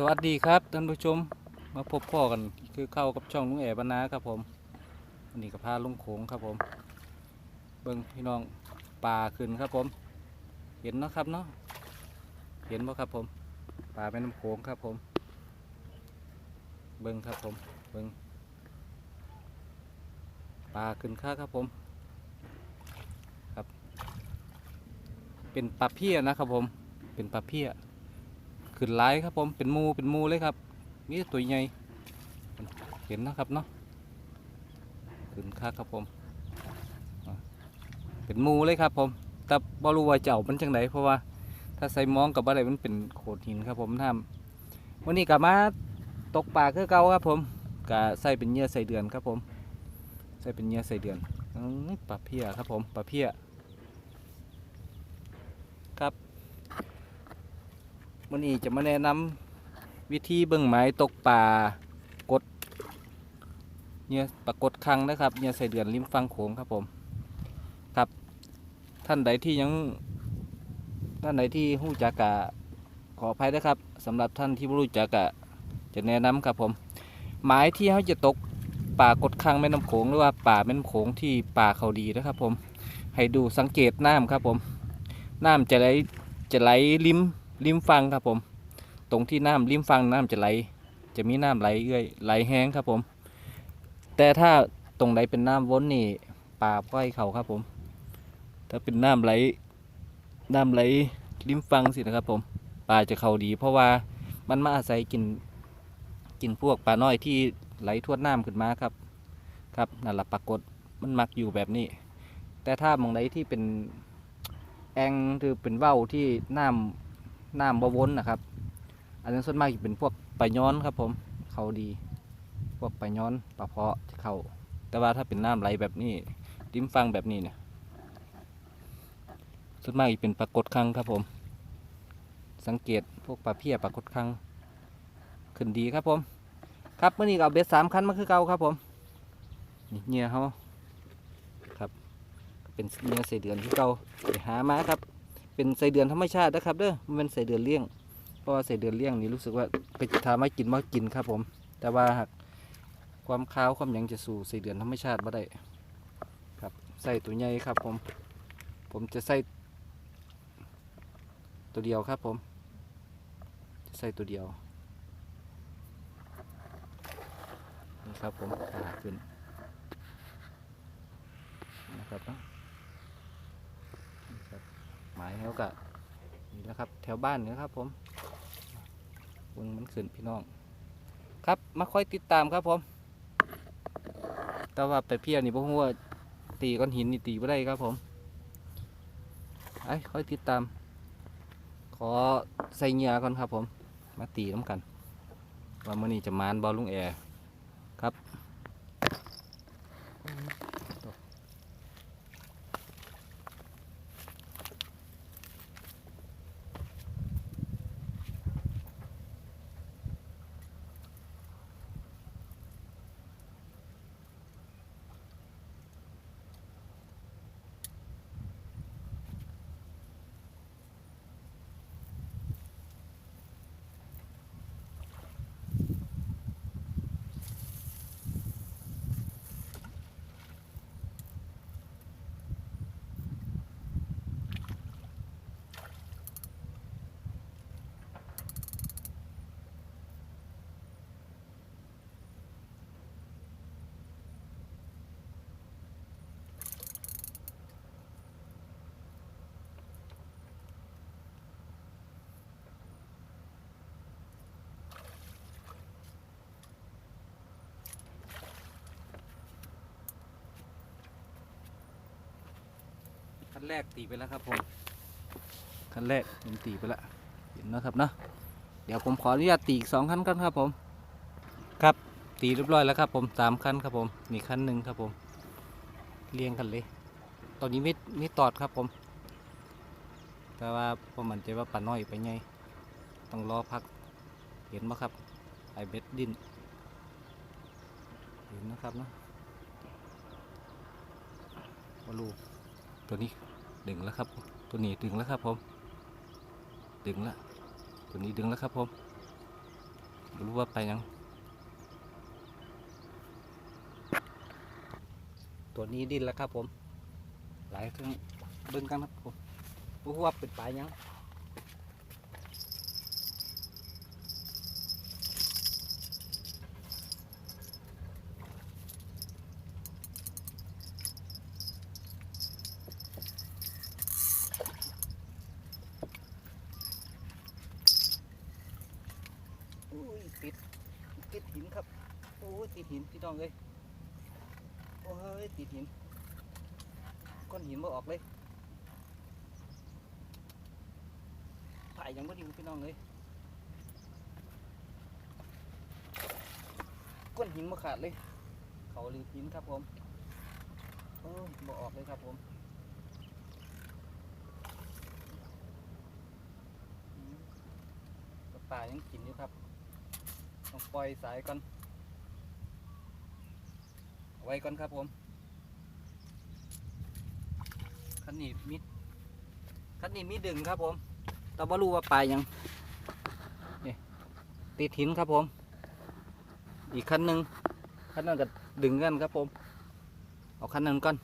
สวัสดีครับท่านผู้ชมมาพบพ่อกันคือเข้ากับช่องนุ้งแอ๋บรรณาครับผมอันนี้ก็พาลุงโขงครับผม เบิ้งพี่น้องปลาขึ้นครับผม เห็นเนาะครับเนาะเห็นบ่ครับผมปลาแม่น้ำโขงครับผม เบิ้งครับผมเบิ้งปลาขึ้นค่าครับผมครับ เป็นปลาเพี้ยนะครับผมเป็นปลาเพี้ย ขึ้นหลายครับผมเป็นมูเป็นมูเลยครับมีแต่ตัวใหญ่เห็นนะครับเนาะขึ้นค่าครับผมเป็นมูเลยครับผมแต่บ่รู้ว่าเจ้ามันจังไดเพราะว่า ถ้าใส่มองกับอะไรมันเป็นโขดหินครับผมท่ามวันนี้กลับมาตกปลาคือเก่าครับผมกะใส่เป็นเหยื่อใส่เดือนครับผม ใส่เป็นเหยื่อใส่เดือนปลาเพี้ยครับผมปลาเพี้ย ครับ วันนี้จะมาแนะนำวิธีเบิ่งไม้ตกปลากดเนี่ยปลากดคังนะครับเนี่ยใส่เดือนริมฟังโขงครับผมครับ ท่านใดที่ยังท่านใดที่หู้จักกะขออภัยนะครับสำหรับท่านที่ไม่รู้จักกะจะแนะนำครับผมหมายที่เขาจะตกป่ากดคังแม่น้ำโขงหรือว่าป่าแม่น้ำโขงที่ป่าเขาดีนะครับผมให้ดูสังเกตน้ำครับผมน้ำจะไหลจะไหลริม ริมฟังครับผม ตรงที่น้ำริมฟังน้ำจะไหล จะมีน้ำไหลเอื้อยไหลแห้งครับผม แต่ถ้าตรงไหนเป็นน้ำวนนี่ป่าก้อยเขาครับผม ถ้าเป็นน้ำไหลน้ำไหลริมฟังสินะครับผมปลาจะเขาดี เพราะว่ามันมาอาศัยกินกินพวกปลาน้อยที่ไหลทวดน้ำขึ้นมาครับ ครับนั่นแหละปรากฏมันมักอยู่แบบนี้ แต่ถ้ามองไหนที่เป็นแองหรือเป็นเว้าที่น้ำ น้ำบวนนะครับ อันนั้นส่วนมากจะเป็นพวกปลาย้อนครับ ผมเขาดี พวกปลาย้อนปลาเพาะที่เขาแต่ว่าถ้าเป็นน้ำไหลแบบนี้ริมฟังแบบนี้เนี่ยส่วนมากจะเป็นปลากดคังครับผม สังเกตพวกปลาเพี้ยปลากดคังขึ้นดีครับผม ครับเมื่อนี้เอาเบ็ดสามคันมาคือเก่าครับผมนี่เหงื่อเขาครับ เป็นเหงื่อใส่เดือนที่เก่าไปหามาครับ เป็นใส่เดือนธรรมชาตินะครับเด้อมันเป็นใส่เดือนเลี้ยง เพราะว่าใส่เดือนเลี้ยงนี่รู้สึกว่าไปทำให้กินมากินครับผม แต่ว่าหากความขาวความหยังจะสู่ใส่เดือนธรรมชาติมาได้ครับใส่ตัวใหญ่ครับผม ผมจะใส่ตัวเดียวครับผมจะใส่ตัวเดียวนี่ครับผมขาขึ้นนะครับนะนี่ครับ หมายแล้วกะนี่นะครับ แถวบ้านนะครับผมวงมันขึ้นพี่น้อง ครับมาค่อยติดตามครับผม แต่ว่าไปเพียนี่พวกหัวาตีก้อนหินนี่ตีไม่ได้ครับผมไอ้ค่อยติดตาม ขอใส่เงื่อก่อนครับผม มาตีน้ำกันว่ามื่อนี้จะมานบอลลุงแอร์ครับ ขั้นแรกตีไปแล้วครับผมขั้นแรกผมตีไปแล้วเห็นนะครับเนาะเดี๋ยวผมขออนุญาตตีอีกสองขั้นกันครับผม ครับตีเรียบร้อยแล้วครับผมสามขั้นครับผมนี่ขั้นหนึ่งครับผมเรียงกันเลย ตอนนี้ไม่ไม่ตอดครับผม แต่ว่าผมมั่นใจว่าปลาน้อยไปไงต้องรอพัก เห็นไหมครับไอเบ็ดดินเห็นนะครับเนาะว่าลูกตัวนี้ ดึงแล้วครับ ตัวนี้ดึงแล้วครับผม ดึงแล้วตัวนี้ดึงแล้วครับผมบ่รู้ว่าไปยัง ตัวนี้ดิ้นแล้วครับผม หลายทั้งเบิ้งกันครับผมบ่รู้ว่าเป็นปลายัง อุ้ยติดติดหินครับโอ้ยติด หินพี่น้องเลยโอ้ยติดหินก้อนหินมาออกเลยถ่ายยังไม่ดีพี่น้องเลยก้อนหินมาขาดเลย เขาลือหินครับผมโอ้ยมาออกเลยครับผมปลายังกินอยู่ครับต้องปล่อยสายก่อน ไว้ก่อนครับผมคันนี้มีคันนี้มีดึงครับผมแต่ว่รู้ว่าปลายยังนี่ติดหินครับผม อีกคันหนึ่งคันนั้นก็ดึงกันครับผม เอาคันนั้นก่อน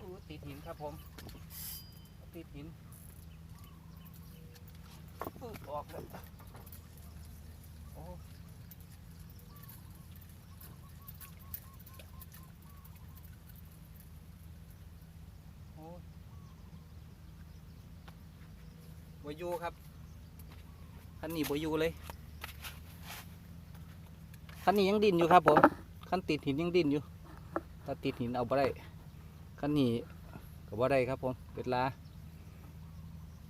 อู้ติดหินครับผม ติดหินปึ๊บออกแล้วโอ้โอ้ บอยูครับคันนี้บอยูเลยคันนี้ยังดินอยู่ครับผมคันติดหินยังดินอยู่ถ้าติดหินเอาไปได้คันนี้ก็บ่ได้ครับผมเป็นลา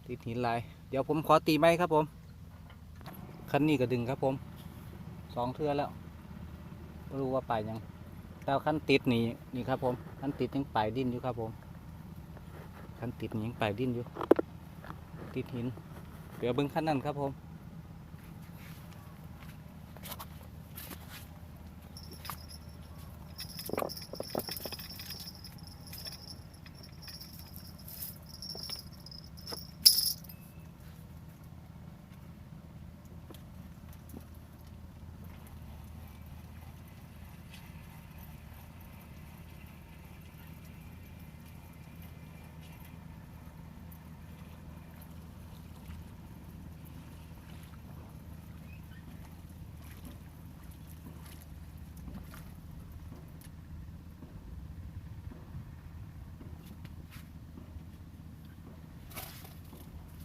ติดหินลาย เดี๋ยวผมขอตีไม้ครับผมคันนี้ก็ดึงครับผมสองเทือแล้วบ่รู้ว่าไปยังแต่คันติดนี่นี่ครับผมคันติดยังปลายดินอยู่ครับผมคันติดยังปลายดินอยู่ ติดหิน เดี๋ยวเบิ้งขั้นนั้นครับผม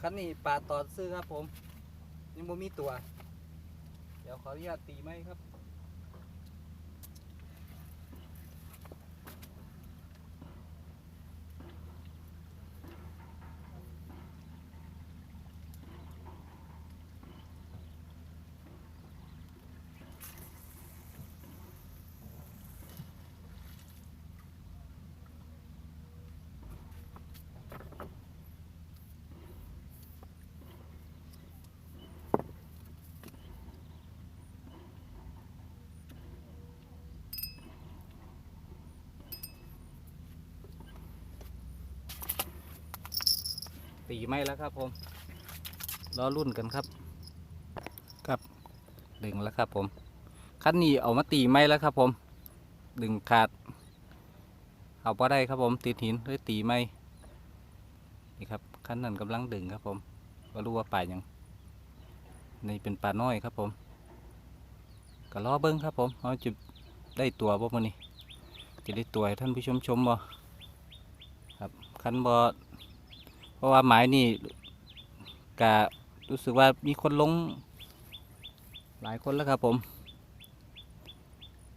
คันนี้ปลาตอดซื้อครับผม ยังบ่มีตัว เดี๋ยวขออนุญาตตีไหมครับ ตีไม้แล้วครับผมรอรุ่นกันครับครับ ดึงแล้วครับผมคันนี้เอามาตีไม้แล้วครับผม ดึงขาด เอาพอได้ครับผมติดหินเลยตีไม้นี่ครับคันนั้นกำลังดึงครับผมก็รู้ว่าปลายังนี่เป็นปลาน้อยครับผมก็รอเบิ้งครับผมเขาจะได้ตัวบ่มื้อนี้จะได้ตัวให้ท่านผู้ชมชมบ่ครับคันบ่ ราะว่าหมายนี่กะรู้สึกว่ามีคนลง หลายคนแล้วครับผม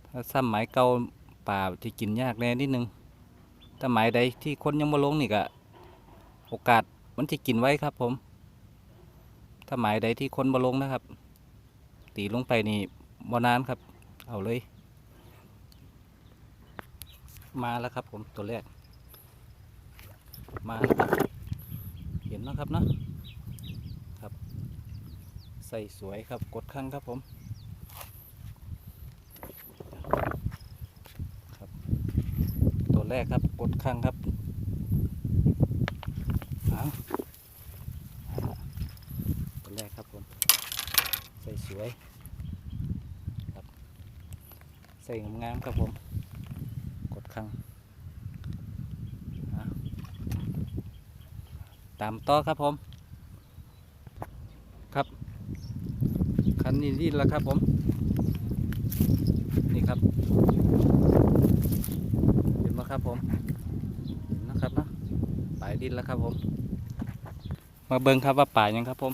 ถ้าซ้ำหมายเก่าป่าจะกินยากแน่นิดนึงถ้าหมายใดที่คนยังมาลงนี่ก็โอกาสมันจะกินไว้ครับ ผม ถ้าหมายใดที่คนมาลงนะครับ ตีลงไปนี่บนานครับ เอาเลย มาแล้วครับผมตัวแรกมาแล้วครับ เห็นนะครับนะครับ ใส่สวยครับกดคันงครับผมครับ ตัวแรกครับกดคันงครับตัวแรกครับผมใส่สวยครับ ใส่งามๆครับผม กดคันง ตามต่อครับผมครับคันนี้ดีแล้วครับผมนี่ครับเห็นไหมครับผมเห็นนะครับนะปลายดินแล้วครับผม มาเบิ้งครับว่าป่ายยังครับผม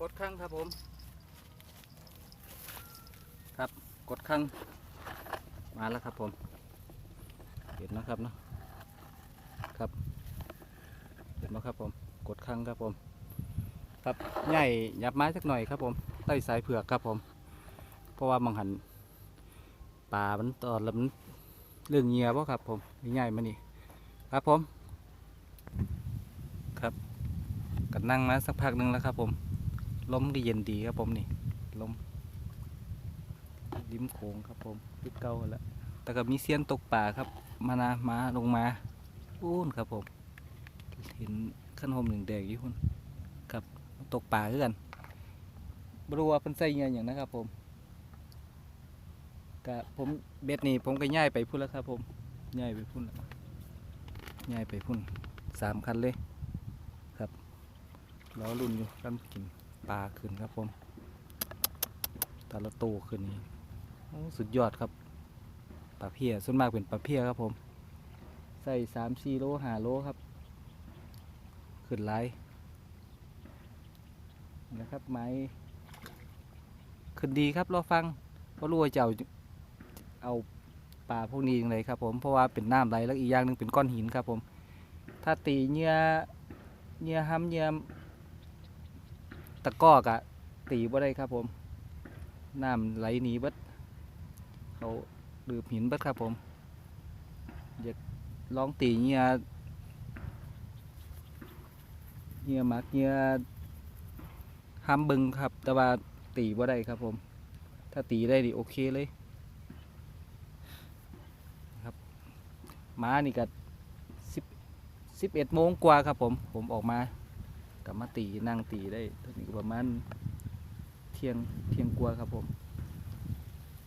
กดข้างครับผม ครับกดข้างมาแล้วครับผม เห็นนะครับเนาะครับเห็นไหมครับผมกดข้างครับผม ครับใหญ่ยับไม้สักหน่อยครับผมใต้สายเผือกครับผม เพราะว่ามังหันปลามันตอนแล้วมันเรื่องเงียบ่ครับผมใหญ่มานี่ครับผม ครับก็นั่งมาสักพักหนึ่งแล้วครับผม ลมก็เย็นดีครับผมนี่ลมริมโขงครับผมคือเก่าแล้วแต่ก็มีเสียนตกป่าครับ มานามาลงมาอู้นครับผมเห็นขั้นหมหนึ่งแดงอยู่คุณครับตกป่าคือกันบรัวเพิ่นใส่เงี้ยอย่างนะครับผมกะผมเบ็ดนี่ผมก็ย่ายไปพุ่นแล้วครับผมย่ายไปพุ่นแล้วย่ายไปพุ่นสามคันเลยครับล้อรุ่นอยู่กันกิน ปลาขึ้นครับผมตาละโตขึ้นนี้สุดยอดครับปลาเพียส่วนมากเป็นปลาเพียครับผม ใส่สามสี่โลห้าโลครับ ขึ้นไลายนะครับไม้ขึ้นดีครับรอฟังเพราะรู้ว่าจะเอาเอาปลาพวกนี้ยังไงครับผมเพราะว่าเป็นน้ำไหลแล้วอีกอย่างหนึ่งเป็นก้อนหินครับผม ถ้าตีเหงื่อเหงื่อห้ำเหงื่อ ตะก้อกะตีบ่ได้ครับผมน้ำไหลหนีบิดเขาดืบหินบิดครับผมอยากลองตีเงียเงียมักเงียห้ามบึงครับ แต่ว่าตีบ่ได้ครับผม ถ้าตีได้ดิโอเคเลยครับม้านี่ก็สิบสิบเอ็ดโมงกว่าครับผม ผมออกมา กลับมาตีนั่งตีได้เท่านี้ประมาณเที่ยงเที่ยงกว่าครับผม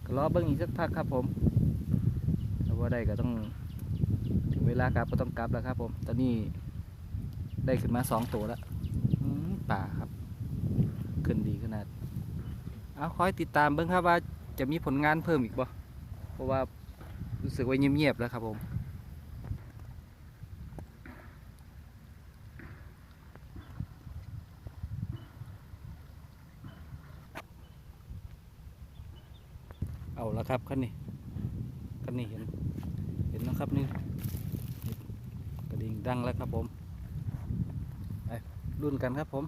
ก็รอเบิ้งอีกสักพักครับผมถ้าว่าได้ก็ต้องถึงเวลากลับก็ต้องกลับแล้วครับ ผม ตอนนี้ได้ขึ้นมาสองตัวแล้วป่าครับ ขึ้นดีขนาด เอาคอยติดตามเบิ้งครับว่าจะมีผลงานเพิ่มอีกบ่เพราะว่ารู้สึกว่าเงียบๆแล้วครับผม เอาละครับคันนี้คันนี้เห็น เห็นนะครับนี่กระดิ่งดังแล้วครับผมไปรุ่นกันครับผม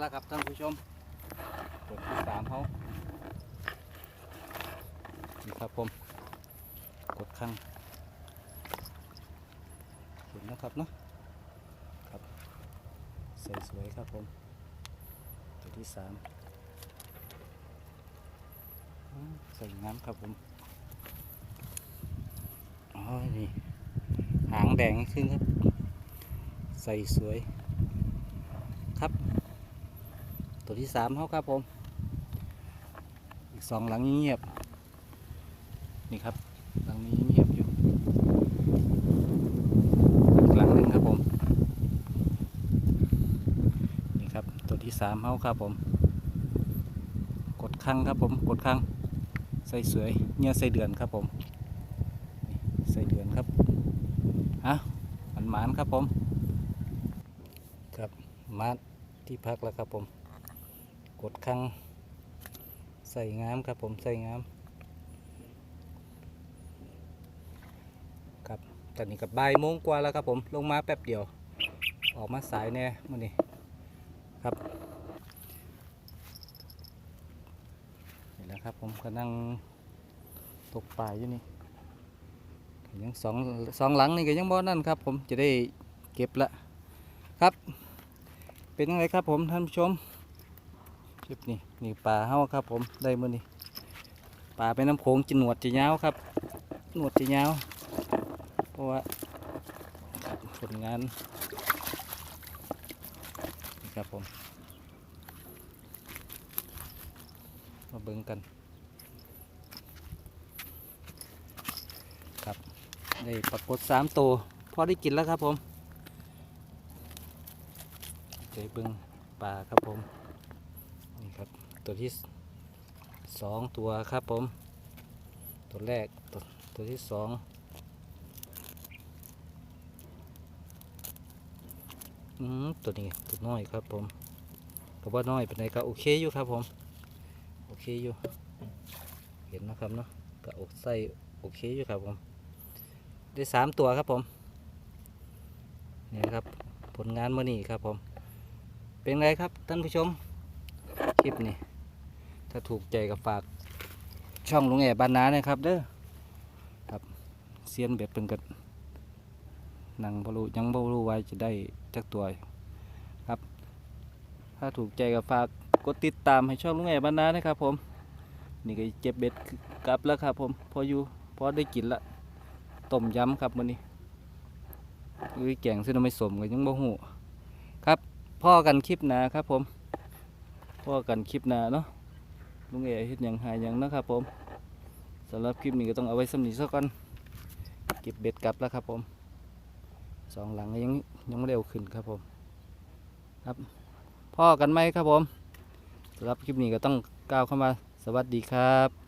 แล้วครับท่านผู้ชมตัวที่สามเขานี่ครับผม กดข้างเห็นนะครับเนาะครับใส่สวยครับผม ตัวที่สามอืมใส่งามครับผมอ๋อนี่หางแดงขึ้นครับ ใส่สวยครับ ตัวที่สามเขาครับผม อีกสองหลังเงียบ นี่ครับ หลังนี้เงียบอยู่ อีกหลังหนึ่งครับผม นี่ครับ ตัวที่สามเขาครับผม กดคังครับผม กดคัง ใส่สวยเงียใส่เดือนครับผมใส่เดือนครับอะมันหมานครับผม ครับมาที่พักแล้วครับผม ดคังใส่งามครับผมใส่งามครับตอนนี้กับใบโมงกว่าแล้วครับผมลงมาแป๊บเดียว ออกมาสายแน่มื่อนี้ครับนี่แหละครับผมก็นั่งตกปลาอยู่นี่ยังสองสองหลังนี่ก็ยังบ่นั่นครับ ผมจะได้เก็บละครับ เป็นยังไงครับผมท่านผู้ชม คลิปนี้นี่ปลาเฮาครับ ผมได้มื่อนี้ปลาเป็นน้ำโขงจินหนวดจีเยาครับ หนวดจีเยาเพราะว่าผลงานนี่ครับผม มาเบิ่งกัน ครับได้ปรากฏสามตัวพอได้กินแล้วครับผมได้เบิ่งปลาครับผม ตัวที่สองตัวครับผม ตัวแรกตัวตัวที่สองอืมตัวนี้ตัวน้อยครับผมก็ว่าน้อยเป็นไงก็โอเคอยู่ครับผม โอเคอยู่ เห็นนะครับเนาะก็อกไส้โอเคอยู่ครับผม ได้สามตัวครับผมนี่ครับผลงานเมื่อนี้ครับผม เป็นไงครับท่านผู้ชมคลิปนี้ ถ้าถูกใจก็ฝากช่องลุงแอบบ้านนานะครับเด้อครับเซียนแบบเป็นกันนังบรูยังบรูไว้จะได้จักตัวครับ ถ้าถูกใจก็ฝากกดติดตามให้ช่องลุงแอบรรณานะครับ ผม นี่ก็เจ็บเบ็ดกลับแล้วครับผมพออยู่พอได้กินละต้มยำครับมื้อนี้หรือแกงซึ่งไม่สมก็ยังบ่หูครับพ่อกันคลิปหนาครับผมพ่อกันคลิปหนาเนาะ ลุงเอ๋เฮ็ดยังหายยังนะครับผมสำหรับคลิปนี้ก็ต้องเอาไว้สำนีซะก่อนเก็บเบ็ดกลับแล้วครับผมสองหลังยังยังไม่เร็วขึ้นครับผมครับพ่อกันไหมครับผมสำหรับคลิปนี้ก็ต้องก้าวเข้ามาสวัสดีครับ